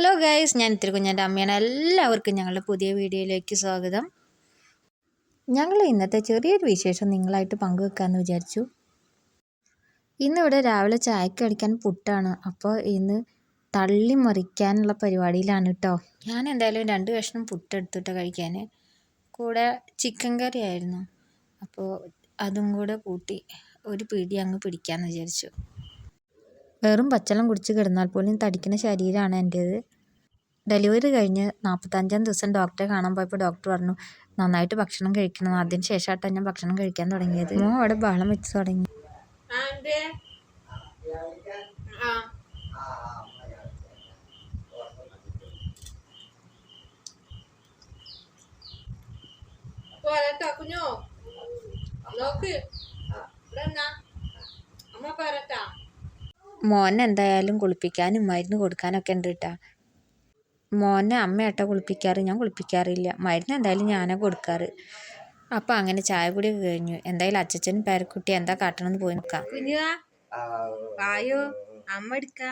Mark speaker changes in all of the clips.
Speaker 1: Hello guys ഞാൻ ഇത്തിരി കുഞ്ഞന്റെ അമ്മയാണ്. എല്ലാവർക്കും ഞങ്ങളുടെ പുതിയ വീഡിയോയിലേക്ക് സ്വാഗതം. ഞങ്ങൾ ഇന്നത്തെ ചെറിയൊരു വിശേഷം നിങ്ങളായിട്ട് പങ്കുവെക്കാമെന്ന് വിചാരിച്ചു. ഇന്നിവിടെ രാവിലെ ചായക്ക് അടിക്കാൻ പുട്ടാണ്. അപ്പോൾ ഇന്ന് തള്ളി മറിക്കാനുള്ള പരിപാടിയിലാണ് കേട്ടോ. ഞാൻ എന്തായാലും രണ്ട് കഷ്ണം പുട്ട് എടുത്തിട്ട് കഴിക്കാൻ. കൂടെ ചിക്കൻ കറി ആയിരുന്നു അപ്പോൾ അതും കൂടെ കൂട്ടി ഒരു പിടി അങ്ങ് പിടിക്കാമെന്ന് വിചാരിച്ചു. വെറും പച്ചളം കുടിച്ച് കിടന്നാൽ പോലും തടിക്കുന്ന ശരീരമാണ് എന്റേത് ഡെലിവറി കഴിഞ്ഞ് നാൽപ്പത്തഞ്ചാം ദിവസം ഡോക്ടറെ കാണാൻ പോയപ്പോൾ ഡോക്ടർ പറഞ്ഞു നന്നായിട്ട് ഭക്ഷണം കഴിക്കണം. അതിന് ശേഷമായിട്ടാണ് ഞാൻ ഭക്ഷണം കഴിക്കാൻ തുടങ്ങിയത്. മോ അവിടെ ബഹളം വെച്ച് തുടങ്ങി.
Speaker 2: കുഞ്ഞോ. നോക്ക്. അമ്മ പോരട്ടാ.
Speaker 1: മോനെ എന്തായാലും കുളിപ്പിക്കാനും മരുന്ന് കൊടുക്കാനൊക്കെ ഉണ്ട് കേട്ടോ മോനെ അമ്മയാട്ടോ കുളിപ്പിക്കാറ് ഞാൻ കുളിപ്പിക്കാറില്ല. മരുന്ന് എന്തായാലും ഞാനാ കൊടുക്കാറ്. അപ്പൊ അങ്ങനെ ചായ കൂടി കഴിഞ്ഞു. എന്തായാലും അച്ചച്ചനും പേരക്കുട്ടി എന്താ കാട്ടണമെന്ന് പോയി നോക്കാം.
Speaker 2: കുഞ്ഞുവാ വായോ അമ്മ എടുക്ക.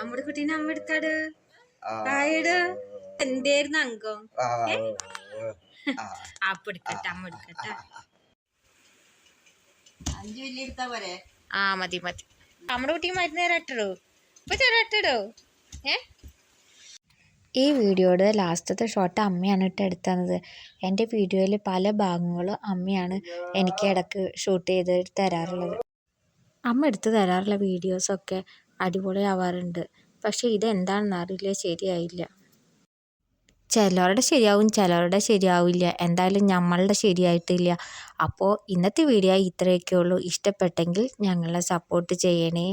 Speaker 2: അമ്മയുടെ കുട്ടീനെ അമ്മ എടുക്കാട്. വായോട് എന്തായിരുന്നു അംഗം അപ്പ എടുക്കട്ടെ അമ്മ എടുക്കട്ടെ. അഞ്ചു വലിയ എടുത്താ
Speaker 1: ആ മതി മതി. നമ്മുടെ കുട്ടി മരുന്ന് തരട്ടോ ഇപ്പൊ ഏ? ഈ വീഡിയോയുടെ ലാസ്റ്റത്തെ ഷോട്ട് അമ്മയാണ് ഇട്ട് എടുത്തത്. എന്റെ വീഡിയോയിൽ പല ഭാഗങ്ങളും അമ്മയാണ് എനിക്ക് ഇടയ്ക്ക് ഷൂട്ട് ചെയ്ത് തരാറുള്ളത്. അമ്മ എടുത്ത് തരാറുള്ള വീഡിയോസൊക്കെ അടിപൊളിയാവാറുണ്ട്. പക്ഷേ ഇതെന്താണെന്ന് അറിയില്ല ശരിയായില്ല. ചിലവരുടെ ശരിയാവും ചിലവരുടെ ശരിയാവില്ല. എന്തായാലും നമ്മളുടെ ശരിയായിട്ടില്ല. അപ്പോൾ ഇന്നത്തെ വീഡിയോ ഇത്രയൊക്കെ ഉള്ളൂ. ഇഷ്ടപ്പെട്ടെങ്കിൽ ഞങ്ങളെ സപ്പോർട്ട് ചെയ്യണേ.